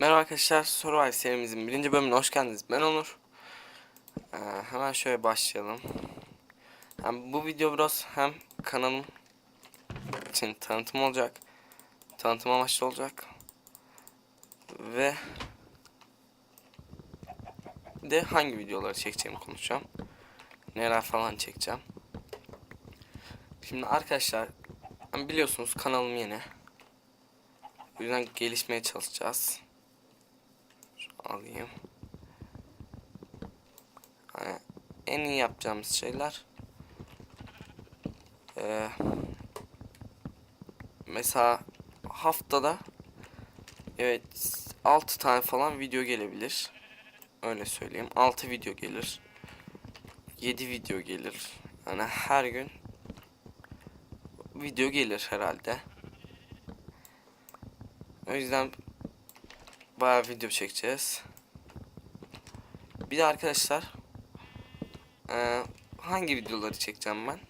Merhaba arkadaşlar, Survive serimizin birinci bölümüne hoş geldiniz. Ben Onur. Ee, hemen şöyle başlayalım. Hem bu video biraz hem kanalım için tanıtım olacak. Tanıtım amaçlı olacak. Ve de hangi videoları çekeceğimi konuşacağım. Neler falan çekeceğim. Şimdi arkadaşlar biliyorsunuz kanalım yeni. O yüzden gelişmeye çalışacağız alayım. Hani en iyi yapacağımız şeyler ee, mesela haftada evet 6 tane falan video gelebilir. Öyle söyleyeyim. 6 video gelir. 7 video gelir. Yani her gün video gelir herhalde. O yüzden bayağı video çekeceğiz. Bir de arkadaşlar eee, hangi videoları çekeceğim ben?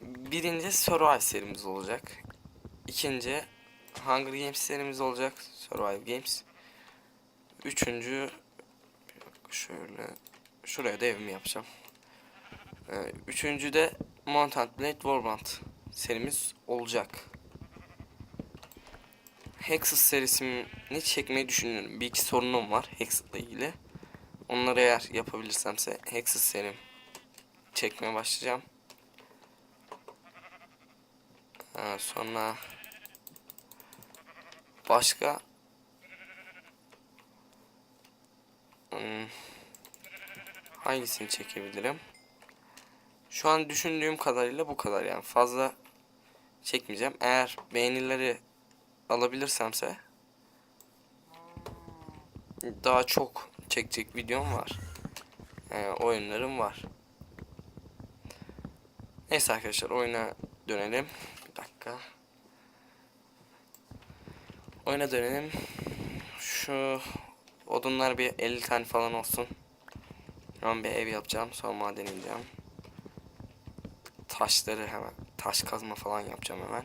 Birinci Survive serimiz olacak. İkinci Hunger Games serimiz olacak. Survive Games. Üçüncü şöyle şuraya da evimi yapacağım. Ee, üçüncü de Mountain Blade Warband serimiz olacak. Hexus serisini çekmeyi düşünüyorum. Bir iki sorunum var Hexus'la ilgili. Onları eğer yapabilirsemse Hexus serim çekmeye başlayacağım. Ha, sonra başka hmm, hangisini çekebilirim? Şu an düşündüğüm kadarıyla bu kadar yani fazla çekmeyeceğim. Eğer beğenileri alabilirsemse daha çok çekecek videom var. Ee, oyunlarım var. Neyse arkadaşlar oyuna dönelim. Bir dakika. Oyuna dönelim. Şu odunlar bir 50 tane falan olsun. Ben bir ev yapacağım. Sonra maden ineceğim. Taşları hemen taş kazma falan yapacağım hemen.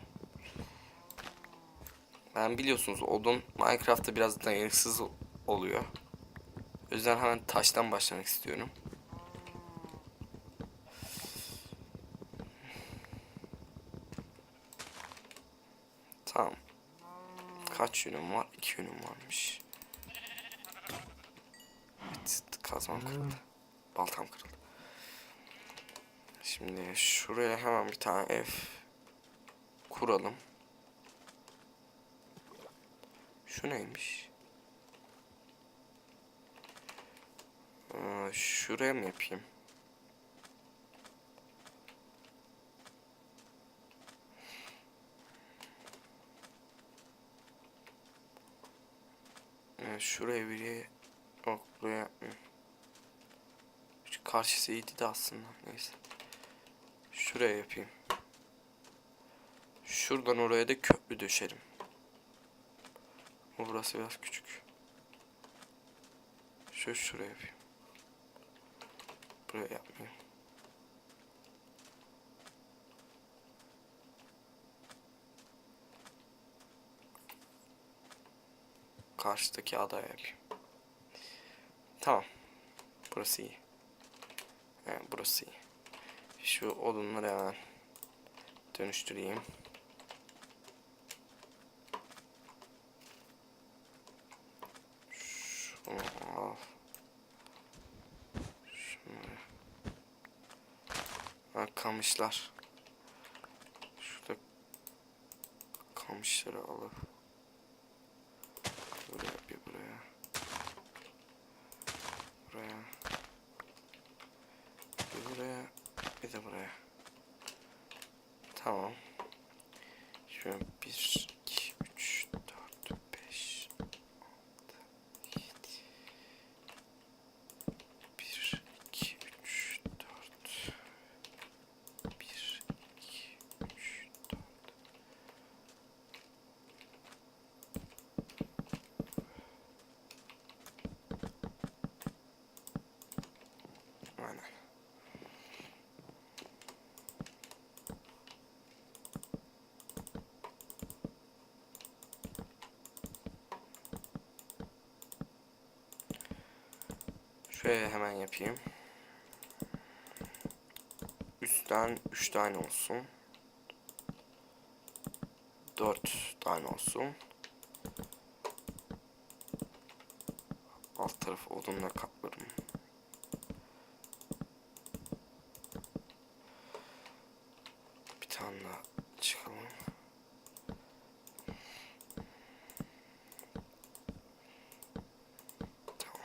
Ben biliyorsunuz odun Minecraft'ta biraz dayanıksız oluyor. O yüzden hemen taştan başlamak istiyorum. Tamam. Kaç yünüm var? İki yünüm varmış. Evet, kazmam kırıldı. Baltam kırıldı. Şimdi şuraya hemen bir tane ev kuralım. Şu neymiş? Aa, şuraya mı yapayım? Ee, şuraya biri yok buraya yapmıyorum. Şu karşısı iyiydi de aslında neyse. Şuraya yapayım. Şuradan oraya da köprü döşerim. Ama burası biraz küçük. Şöyle şuraya yapayım. Buraya yapmayayım. Karşıdaki adaya yapayım. Tamam. Burası iyi. Evet, burası iyi. Şu odunları hemen dönüştüreyim. Şunu al. Şunları. Ha, kamışlar. Şurada kamışları alıp buraya bir buraya buraya bir buraya bir de buraya tamam şöyle bir iki üç dört beş altı yedi bir iki üç dört bir iki üç dört Aynen. Şöyle hemen yapayım. Üstten 3 tane olsun. 4 tane olsun. Alt tarafı odunla kaplarım. Bir tane daha çıkalım. Tamam.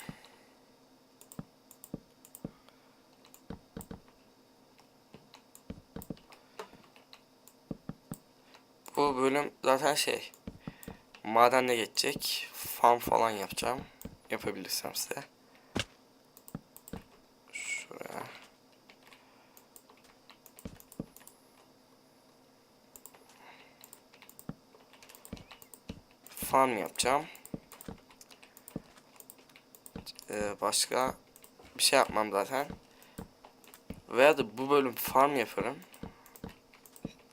Bu bölüm zaten şey madenle geçecek. Farm falan yapacağım. Yapabilirsem size. Şuraya. Farm yapacağım. Ee, başka bir şey yapmam zaten. Veya da bu bölüm farm yaparım.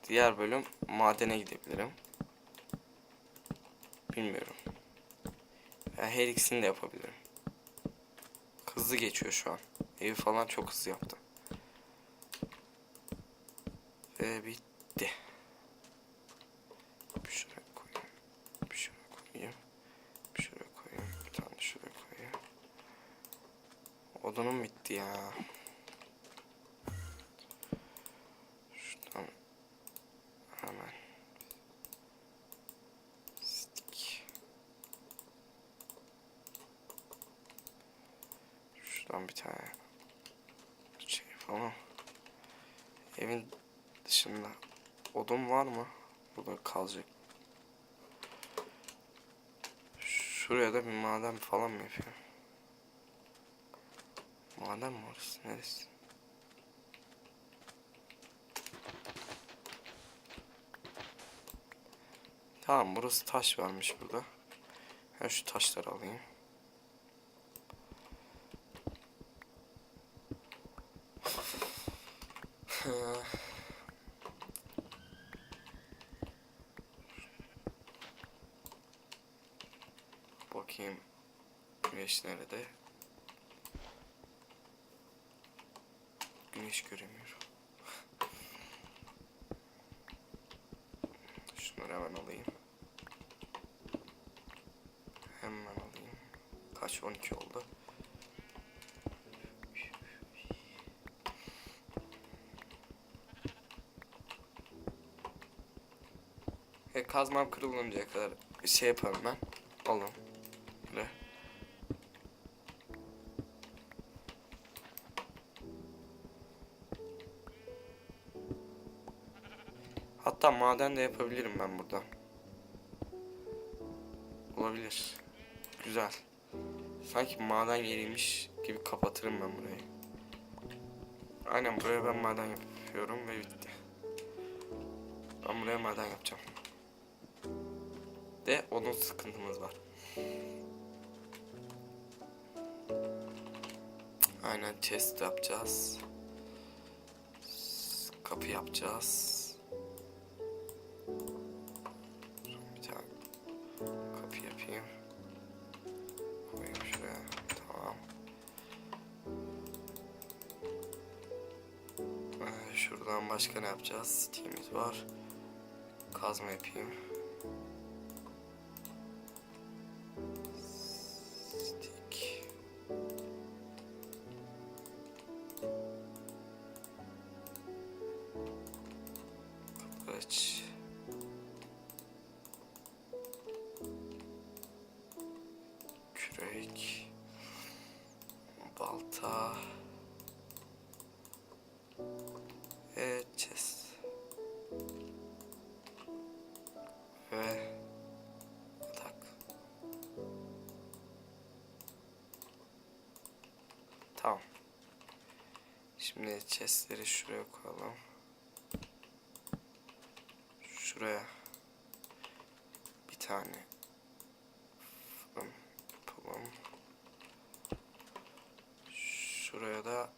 Diğer bölüm madene gidebilirim. Bilmiyorum. Ya her ikisini de yapabilirim. Hızlı geçiyor şu an. Evi falan çok hızlı yaptım. Ve bitti. Bir şuraya koyayım. Bir şuraya koyayım. Bir şuraya koyayım. Bir tane de şuraya koyayım. Odunum bitti ya. Şuradan hemen stick. Şuradan bir tane şey falan. Evin dışında odun var mı? Burada kalacak. Şuraya da bir maden falan mı yapıyor? Maden mi orası? Neresi? Tamam burası taş varmış burada. Ben şu taşları alayım. Bakayım güneş nerede? Güneş göremiyorum. Şunları hemen alayım. Hemen alayım. Kaç 12 oldu. E, kazmam kırılıncaya kadar şey yaparım ben. Alın. Hatta maden de yapabilirim ben burada. Olabilir. Güzel. Sanki maden yeriymiş gibi kapatırım ben burayı. Aynen buraya ben maden yapıyorum ve bitti. Ben buraya maden yapacağım. De odun sıkıntımız var. Aynen chest yapacağız. Kapı yapacağız. Şuradan başka ne yapacağız? Steam'imiz var. Kazma yapayım. Şimdi chestleri şuraya koyalım. Şuraya bir tane fırın yapalım. Şuraya da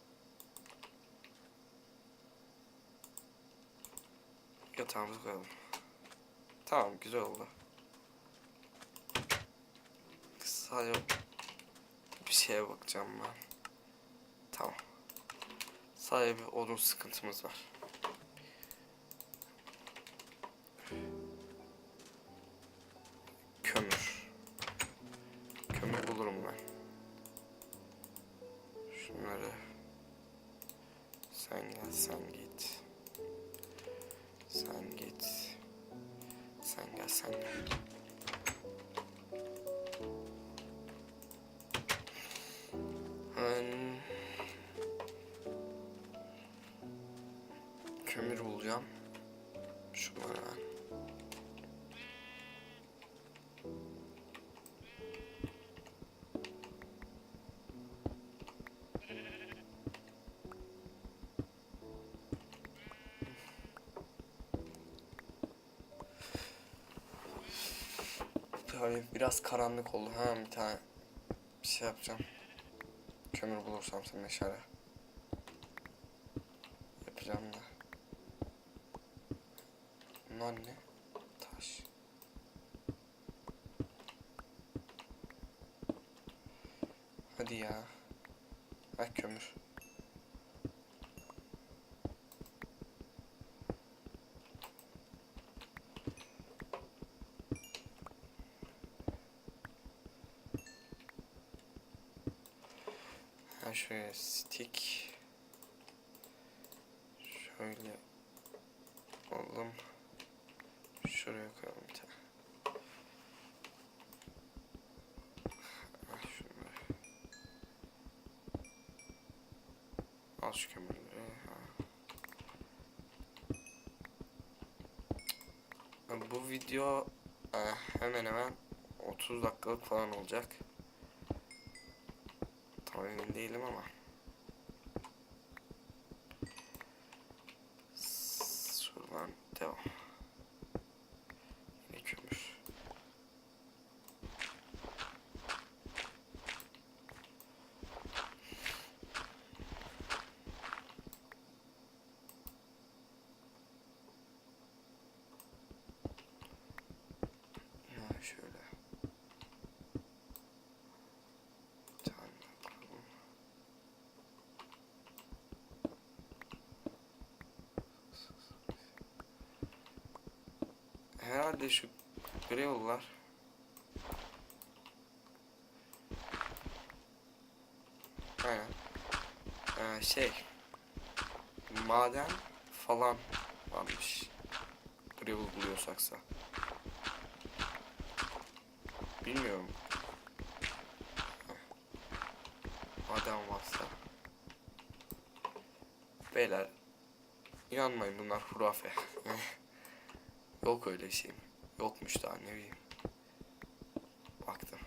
yatağımızı koyalım. Tamam güzel oldu. Sadece bir şeye bakacağım ben. Sadece bir odun sıkıntımız var. Kömür. Kömür bulurum ben. Şunları. Sen gel, sen git. Sen git. Sen gel, sen gel. Ben kömür bulacağım. Şunları ben. Biraz karanlık oldu. Ha bir tane bir şey yapacağım. Kömür bulursam sen meşale. Yapacağım da. Bunlar ne? Taş. Hadi ya. Bak kömür. Ha şöyle stick. Şöyle alalım. Şuraya koyalım bir tane. Al şunları. Al şu kömürleri. Ha. Bu video eh, hemen hemen 30 dakikalık falan olacak. Tam emin değilim ama. S- Şuradan devam. Yine kömür. Ya şöyle. Bir tane daha koyalım. Herhalde şu gravel'lar Aynen. Ee, şey maden falan varmış. Gravel buluyorsaksa. Bilmiyorum. Maden varsa. Beyler inanmayın bunlar hurafe. Yok öyle şey. Yokmuş daha ne bileyim. Baktım.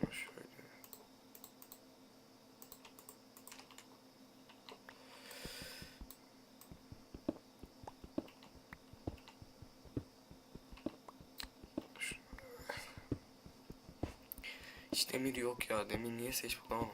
Şunu şöyle. Şunu- Hiç demir yok ya. Demir niye seç bulamam.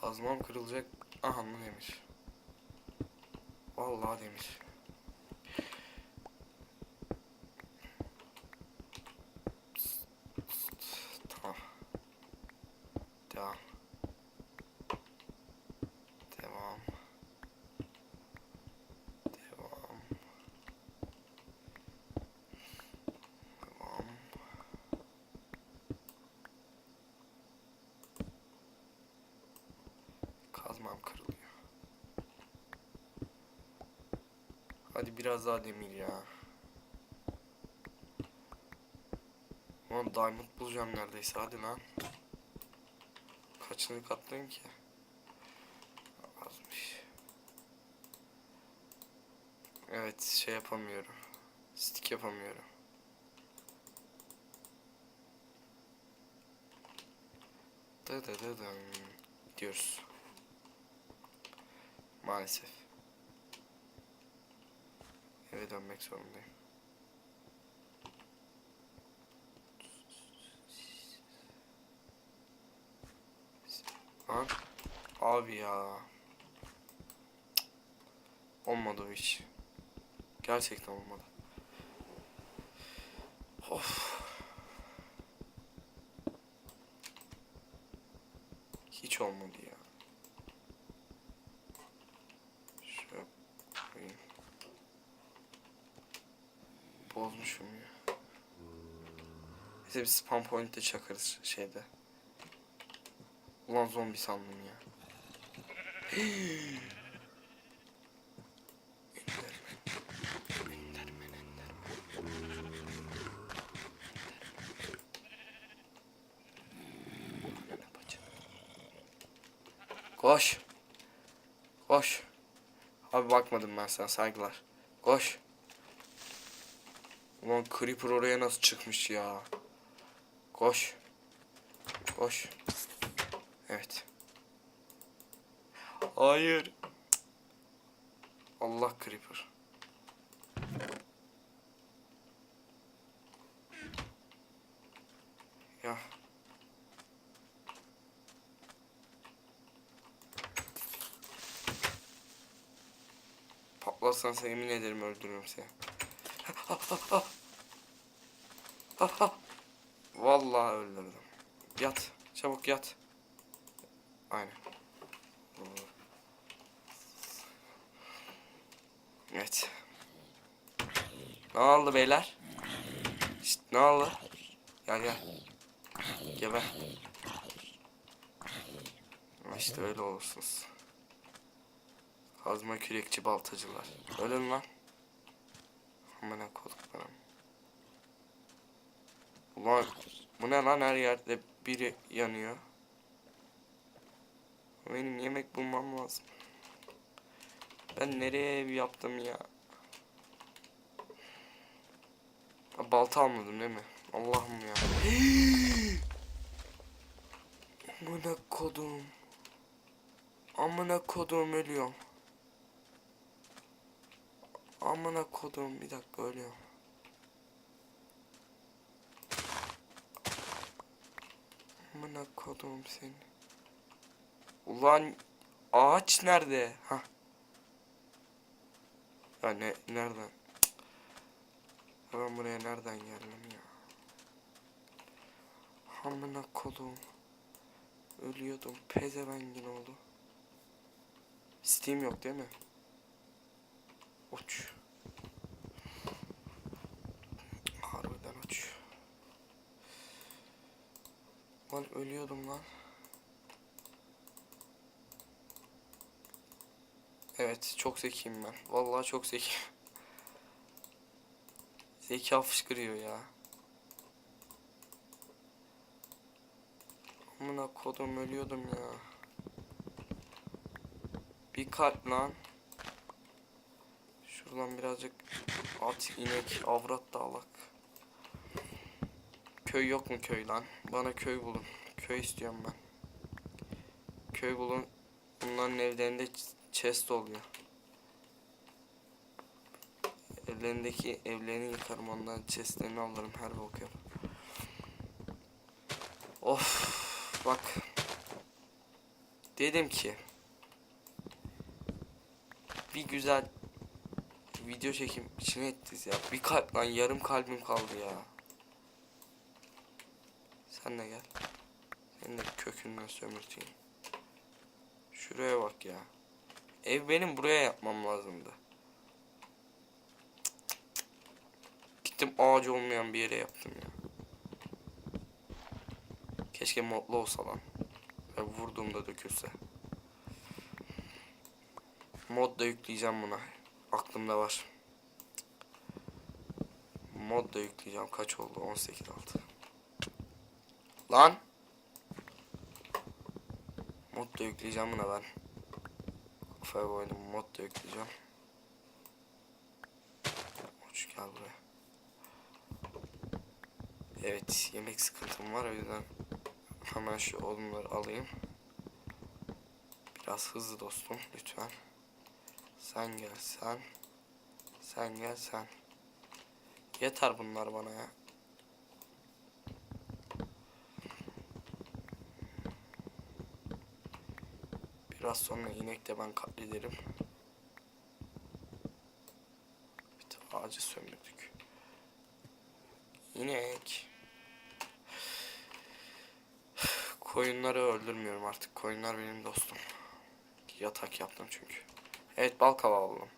Kazmam kırılacak. Aha mı demir. Vallahi demir. Biraz daha demir ya. Ulan diamond bulacağım neredeyse hadi lan. Kaçını katlayayım ki? Azmış. Evet şey yapamıyorum. Stick yapamıyorum. Dı dı dı dın diyoruz. Maalesef. Eve dönmek zorundayım. Abi ya. Olmadı iş. Gerçekten olmadı. Of. Hiç olmadı ya. Şöyle koyayım. Bozmuşum ya. Neyse bir spam point de çakarız şeyde. Ulan zombi sandım ya. Koş. Koş. Abi bakmadım ben sana saygılar. Koş. Ulan Creeper oraya nasıl çıkmış ya? Koş. Koş. Evet. Hayır. Allah Creeper. Ya. Patlarsan sen yemin ederim öldürürüm seni. Vallahi öldürdüm. Yat. Çabuk yat. Aynen. Evet. Ne oldu beyler? Şşt, ne oldu? Gel gel. Geber. İşte öyle olursunuz. Kazma kürekçi baltacılar. Ölün lan. Amına koduklarım. Ulan bu ne lan her yerde biri yanıyor. Benim yemek bulmam lazım. Ben nereye ev yaptım ya? Balta almadım değil mi? Allah'ım ya. Amına kodum. Amına kodum ölüyorum. Amına kodum bir dakika ölüyorum. Amına kodum seni. Ulan ağaç nerede? Ha. Ya ne nereden? Ben buraya nereden geldim ya? Amına kodum. Ölüyordum. Pezevengin oldu. Steam yok değil mi? Uç. Harbiden uç. Lan ölüyordum lan. Evet çok zekiyim ben. Vallahi çok zekiyim. Zeka fışkırıyor ya. Amına kodum ölüyordum ya. Bir kalp lan. Şuradan birazcık at, inek, avrat dağlak. Köy yok mu köy lan? Bana köy bulun. Köy istiyorum ben. Köy bulun. Bunların evlerinde ch- chest oluyor. Evlerindeki evlerini yıkarım ondan chestlerini alırım her bok yaparım. Of bak. Dedim ki bir güzel video çekim içine ettiniz ya. Bir kalp lan yarım kalbim kaldı ya. Sen de gel. Seni de kökünden sömürteyim. Şuraya bak ya. Ev benim buraya yapmam lazımdı. Gittim ağacı olmayan bir yere yaptım ya. Keşke modlu olsa lan. Ve vurduğumda dökülse. Mod da yükleyeceğim buna. Aklımda var. Mod da yükleyeceğim. Kaç oldu? 18 altı. Lan! Mod da yükleyeceğim buna ben. Kafaya koydum. Mod da yükleyeceğim. Uç gel buraya. Evet yemek sıkıntım var o yüzden hemen şu odunları alayım. Biraz hızlı dostum lütfen. Sen gel sen. Sen gel sen. Yeter bunlar bana ya. Biraz sonra inek de ben katlederim. Bir de ağacı sömürdük. İnek. Koyunları öldürmüyorum artık. Koyunlar benim dostum. Yatak yaptım çünkü. Evet bal kabağı buldum.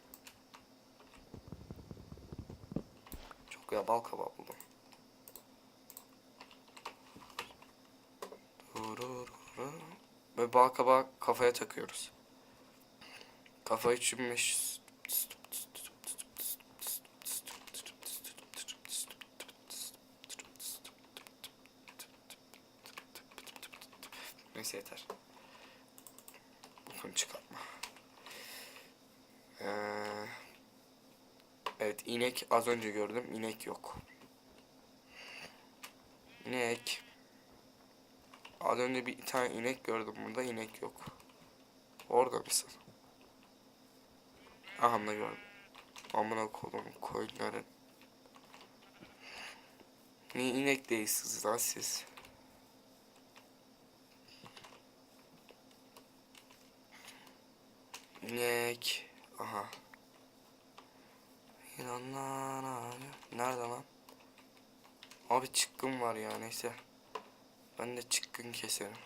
Çok güzel bal kabağı Ve bal kabağı kafaya takıyoruz. Kafa 3500. Neyse yeter. Bokunu çıkartma. Ee, evet inek az önce gördüm. İnek yok. İnek. Az önce bir tane inek gördüm burada. inek yok. Orada mısın? Aha da gördüm. Amına kolum koyunların. Niye inek değilsiniz lan siz? İnek. Aha. İnanlar abi. Nerede lan? Abi çıkkın var ya neyse. Ben de çıkkın keserim.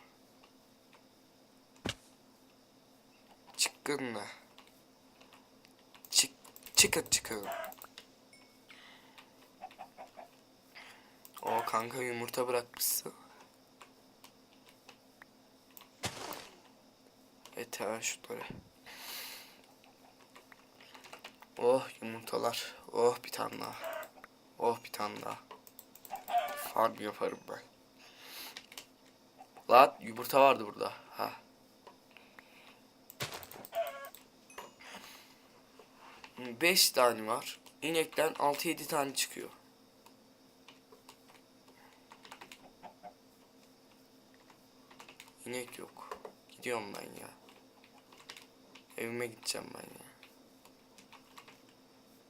Çıkkın ne? Çık çıkın çıkın. O kanka yumurta bırakmışsın. Et hemen şunları. Oh yumurtalar. Oh bir tane daha. Oh bir tane daha. Farm yaparım ben. Lan yumurta vardı burada. Ha. Beş tane var. İnekten 6-7 tane çıkıyor. İnek yok. Gidiyorum ben ya. Evime gideceğim ben ya.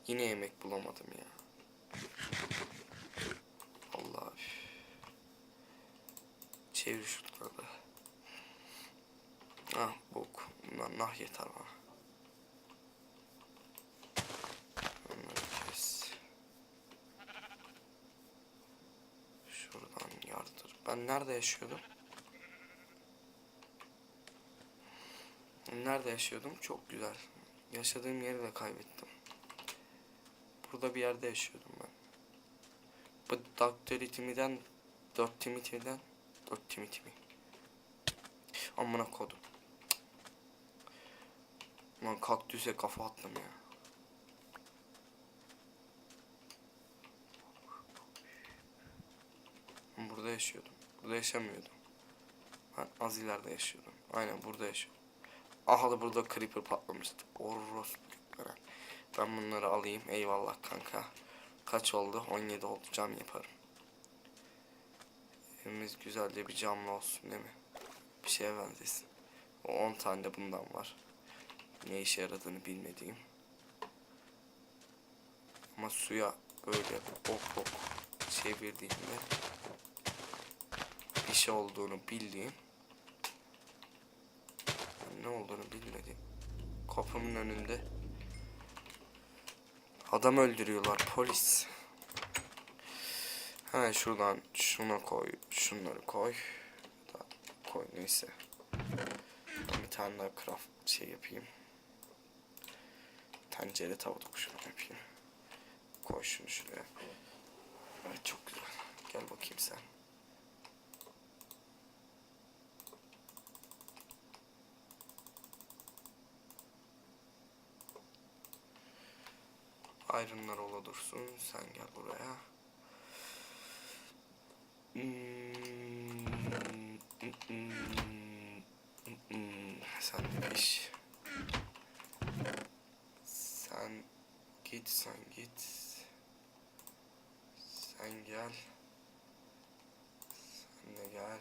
Yine yemek bulamadım ya. Allah Çevir şunları da. Ah bok. Bunlar nah yeter bana. Şuradan yardır. Ben nerede yaşıyordum? Nerede yaşıyordum? Çok güzel. Yaşadığım yeri de kaybettim. Burada bir yerde yaşıyordum ben. Bu Dr. Timi'den Dr. Timi'den Dr. Timi Timi. Amına kodum. Lan kaktüse kafa attım ya. Burada yaşıyordum. Burada yaşamıyordum. Ben az ileride yaşıyordum. Aynen burada yaşıyordum. Aha da burada creeper patlamıştı. Gökleri. Ben bunları alayım. Eyvallah kanka. Kaç oldu? 17 oldu. Cam yaparım. Evimiz güzelce bir camlı olsun değil mi? Bir şeye benzesin. O 10 tane de bundan var. Ne işe yaradığını bilmediğim. Ama suya böyle ok ok çevirdiğimde bir şey olduğunu bildiğim ne olduğunu bilmediğim kapımın önünde adam öldürüyorlar polis. Ha şuradan şuna koy, şunları koy. Koy neyse. Bir tane daha craft şey yapayım. Tencere tavuk şunu yapayım. Koy şunu şuraya. Evet çok güzel. Gel bakayım sen. Ayrımlar ola dursun. Sen gel buraya. Hmm, hmm, hmm, hmm. Sen piş. Sen git, sen git. Sen gel. Sen de gel.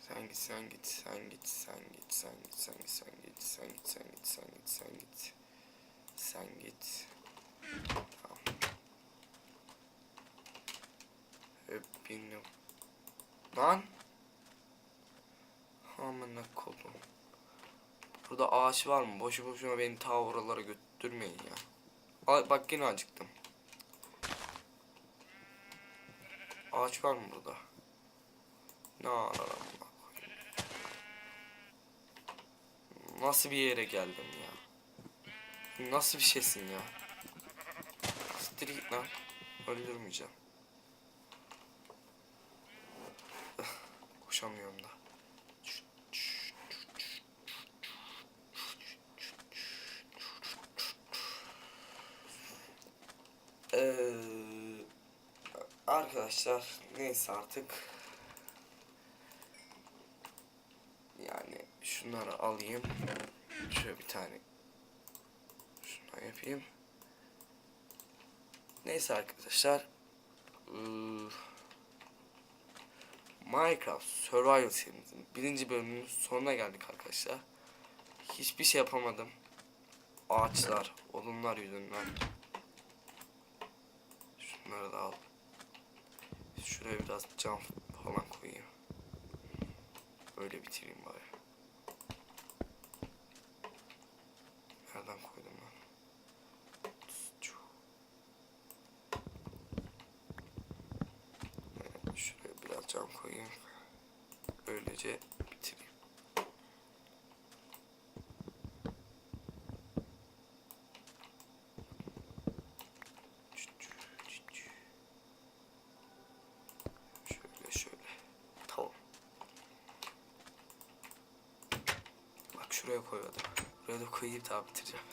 Sen git, sen git, sen git, sen git, sen git, sen git, sen git, sen git, sen git, sen git, sen git. Sen git. Tamam. Hepini... Lan! Amına kodum. Burada ağaç var mı? Boşu boşuna beni ta oralara götürmeyin ya. Ay, bak yine acıktım. Ağaç var mı burada? Ne Nasıl bir yere geldim ya? Nasıl bir şeysin ya? Siktir git lan. Öldürmeyeceğim. Koşamıyorum da. Ee, arkadaşlar neyse artık. Yani şunları alayım. Şöyle bir tane şundan yapayım. Neyse arkadaşlar. Ee, Minecraft Survival serimizin birinci bölümünün sonuna geldik arkadaşlar hiçbir şey yapamadım ağaçlar odunlar yüzünden Şunları da al. Şuraya biraz cam falan koyayım. Öyle bitireyim bari. Nereden koydum lan? Evet, Şuraya biraz cam koyayım. Böylece bitireyim. Şöyle şöyle. Tamam. Bak şuraya koymadım. Buraya da koyayım daha bitireceğim.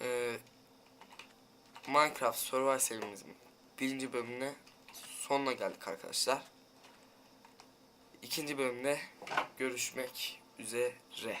Ee, Minecraft Survival serimizin birinci bölümüne sonuna geldik arkadaşlar. İkinci bölümde görüşmek üzere.